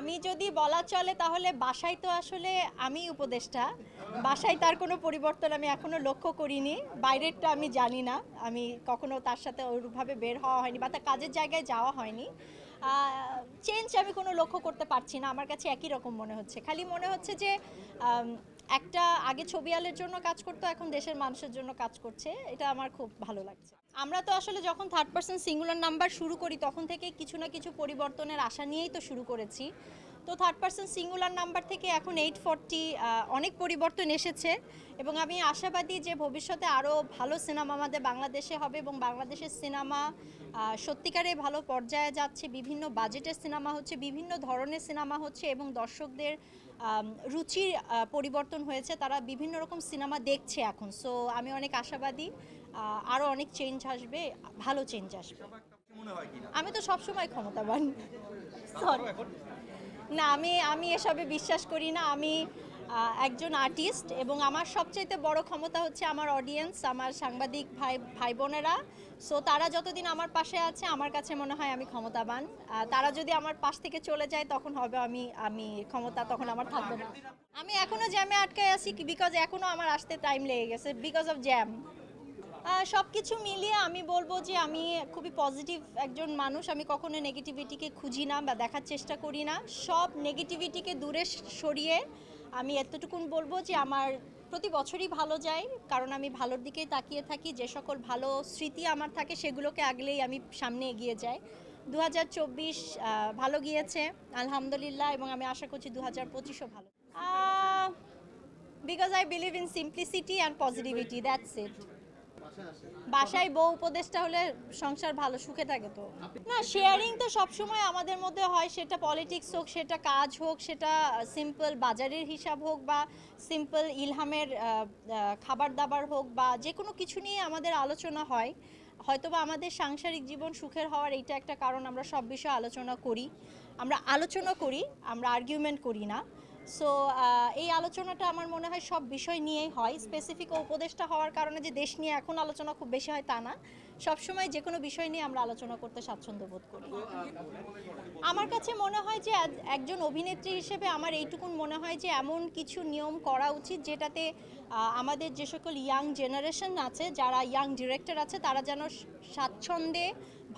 আমি যদি বলা চলে, তাহলে বাসায় তো আসলে আমি উপদেষ্টা। বাসায় তার কোনো পরিবর্তন আমি এখনও লক্ষ্য করিনি। বাইরেরটা আমি জানি না। আমি কখনো তার সাথে ওইভাবে বের হওয়া হয়নি বা তার কাজের জায়গায় যাওয়া হয়নি। চেঞ্জ আমি কোনো লক্ষ্য করতে পারছি না। আমার কাছে একই রকম মনে হচ্ছে। খালি মনে হচ্ছে যে একটা আগে ছবি আলের জন্য কাজ করতো, এখন দেশের মানুষের জন্য কাজ করছে। এটা আমার খুব ভালো লাগছে। আমরা তো আসলে যখন থার্ড পার্সন সিঙ্গুলার নাম্বার শুরু করি, তখন থেকে কিছু না কিছু পরিবর্তনের আশা নিয়েই তো শুরু করেছি। তো থার্ড পার্সন সিঙ্গুলার নাম্বার থেকে এখন এইট ফর্টি অনেক পরিবর্তন এসেছে এবং আমি আশাবাদী যে ভবিষ্যতে আরও ভালো সিনেমা আমাদের বাংলাদেশে হবে এবং বাংলাদেশের সিনেমা সত্যিকারে ভালো পর্যায়ে যাচ্ছে বিভিন্ন বাজেটের সিনেমা হচ্ছে বিভিন্ন ধরনের সিনেমা হচ্ছে এবং দর্শকদের রুচির পরিবর্তন হয়েছে তারা বিভিন্ন রকম সিনেমা দেখছে এখন। সো আমি অনেক আশাবাদী আরও অনেক চেঞ্জ আসবে ভালো চেঞ্জ আসবে। আমি তো সবসময় ক্ষমতাবান। Sorry. না, আমি আমি এসবে বিশ্বাস করি না। আমি একজন আর্টিস্ট এবং আমার সবচাইতে বড় ক্ষমতা হচ্ছে আমার অডিয়েন্স আমার সাংবাদিক ভাই ভাই বোনেরা। সো তারা যতদিন আমার পাশে আছে, আমার কাছে মনে হয় আমি ক্ষমতাবান। তারা যদি আমার পাশ থেকে চলে যায়, তখন হবে আমি আমি ক্ষমতা, তখন আমার থাকবে না। আমি এখনও জ্যামে আটকায় আছি বিকজ এখনও আমার আসতে টাইম লেগে গেছে বিকজ অফ জ্যাম সব কিছু মিলিয়ে আমি বলব যে আমি খুবই পজিটিভ একজন মানুষ। আমি কখনো নেগেটিভিটিকে খুঁজি না বা দেখার চেষ্টা করি না। সব নেগেটিভিটিকে দূরে সরিয়ে আমি এতটুকুন বলব যে আমার প্রতি বছরই ভালো যায়। কারণ আমি ভালোর দিকেই তাকিয়ে থাকি। যে সকল ভালো স্মৃতি আমার থাকে সেগুলোকে আগলেই আমি সামনে এগিয়ে যাই। দু হাজার চব্বিশ ভালো গিয়েছে, আলহামদুলিল্লাহ, এবং আমি আশা করছি দু হাজার পঁচিশও ভালো। Because I believe in simplicity and positivity that's it বাসায় বউ উপদেশটা হলে সংসার ভালো, সুখে থাকে তো। না শেয়ারিং তো সবসময় আমাদের মধ্যে হয়, সেটা পলিটিক্স হোক, সেটা কাজ হোক, সেটা সিম্পল বাজারের হিসাব হোক বা সিম্পল ইলহামের খাবার দাবার হোক বা যে কোনো কিছু নিয়ে আমাদের আলোচনা হয়। হয়তোবা আমাদের সাংসারিক জীবন সুখের হওয়ার এইটা একটা কারণ, আমরা সব বিষয়ে আলোচনা করি। আমরা আলোচনা করি, আমরা আর্গুমেন্ট করি না। সো এই আলোচনাটা আমার মনে হয় সব বিষয় নিয়েই হয়। স্পেসিফিক উপদেশটা হওয়ার কারণে যে দেশ নিয়ে এখন আলোচনা খুব বেশি হয় তা না। সবসময় যে কোনো বিষয় নিয়ে আমরা আলোচনা করতে স্বাচ্ছন্দ্য বোধ করি। আমার কাছে মনে হয় যে একজন অভিনেত্রী হিসেবে আমার এইটুকুন মনে হয় যে এমন কিছু নিয়ম করা উচিত যেটাতে আমাদের যে সকল ইয়াং জেনারেশন আছে, যারা ইয়াং ডিরেক্টর আছে, তারা যেন স্বাচ্ছন্দ্যে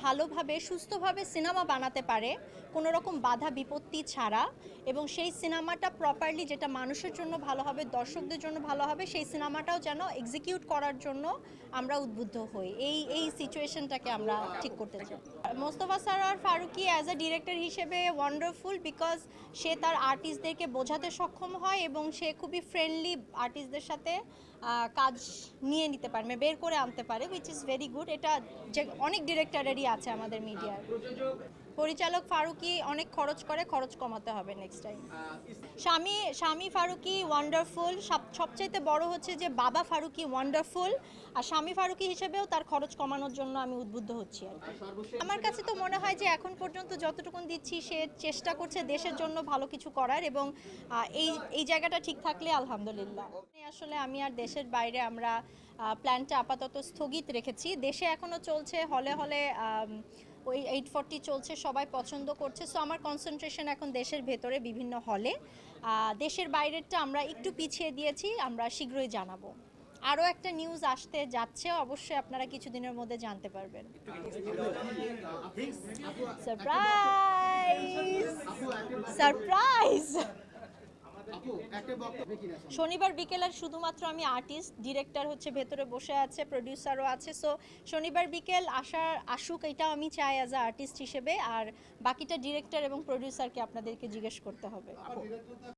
ভালোভাবে, সুস্থভাবে সিনেমা বানাতে পারে, কোনো রকম বাধা বিপত্তি ছাড়া। এবং সেই সিনেমাটা প্রপারলি যেটা মানুষের জন্য ভালো হবে, দর্শকদের জন্য ভালো হবে, সেই সিনেমাটাও যেন এক্সিকিউট করার জন্য আমরা উদ্বুদ্ধ হই। এই এই সিচুয়েশনটাকে আমরা ঠিক করতে চাই। Mostofa Sarwar Farooki as a director হিসেবে ওয়ান্ডারফুল বিকজ সে তার আর্টিস্টদেরকে বোঝাতে সক্ষম হয় এবং সে খুবই ফ্রেন্ডলি আর্টিস্টদের সাথে কাজ নিয়ে নিতে পারে মানে বের করে আনতে পারে উইচ ইজ ভেরি গুড এটা যে অনেক ডিরেক্টরেরই আছে আমাদের মিডিয়ার পরিচালক ফারুকি অনেক খরচ করে, খরচ কমাতে হবে নেক্সট টাইম স্বামী স্বামী ফারুকি ওয়ান্ডারফুল সব, সবচাইতে বড় হচ্ছে যে বাবা ফারুকি ওয়ান্ডারফুল আর স্বামী ফারুকি হিসেবেও তার খরচ কমানোর জন্য আমি উদ্বুদ্ধ হচ্ছি আর। আমার কাছে তো মনে হয় যে এখন পর্যন্ত যতটুকুন দিচ্ছি, সে চেষ্টা করছে দেশের জন্য ভালো কিছু করার এবং এই এই জায়গাটা ঠিক থাকলে আলহামদুলিল্লাহ। আসলে আমি আর দেশের বাইরে আমরা প্ল্যানটা আপাতত স্থগিত রেখেছি। দেশে এখনও চলছে হলে হলে ওই এইট ফর্টি চলছে সবাই পছন্দ করছে। সো আমার কনসেন্ট্রেশন এখন দেশের ভেতরে বিভিন্ন হলে। দেশের বাইরেরটা আমরা একটু পিছিয়ে দিয়েছি আমরা শীঘ্রই জানাব। আরও একটা নিউজ আসতে যাচ্ছে অবশ্যই আপনারা কিছুদিনের মধ্যে জানতে পারবেন। সারপ্রাইজ সারপ্রাইজ শনিবার বিকেলে শুধুমাত্র আমি আর্টিস্ট ডিরেক্টর হচ্ছে ভেতরে বসে আছে প্রডিউসারও আছে। সো শনিবার বিকেল আসার আসুক এটা আমি চাই অ্যাজ আ আর্টিস্ট হিসেবে। আর বাকিটা ডিরেক্টর এবং প্রডিউসারকে আপনাদেরকে জিজ্ঞেস করতে হবে।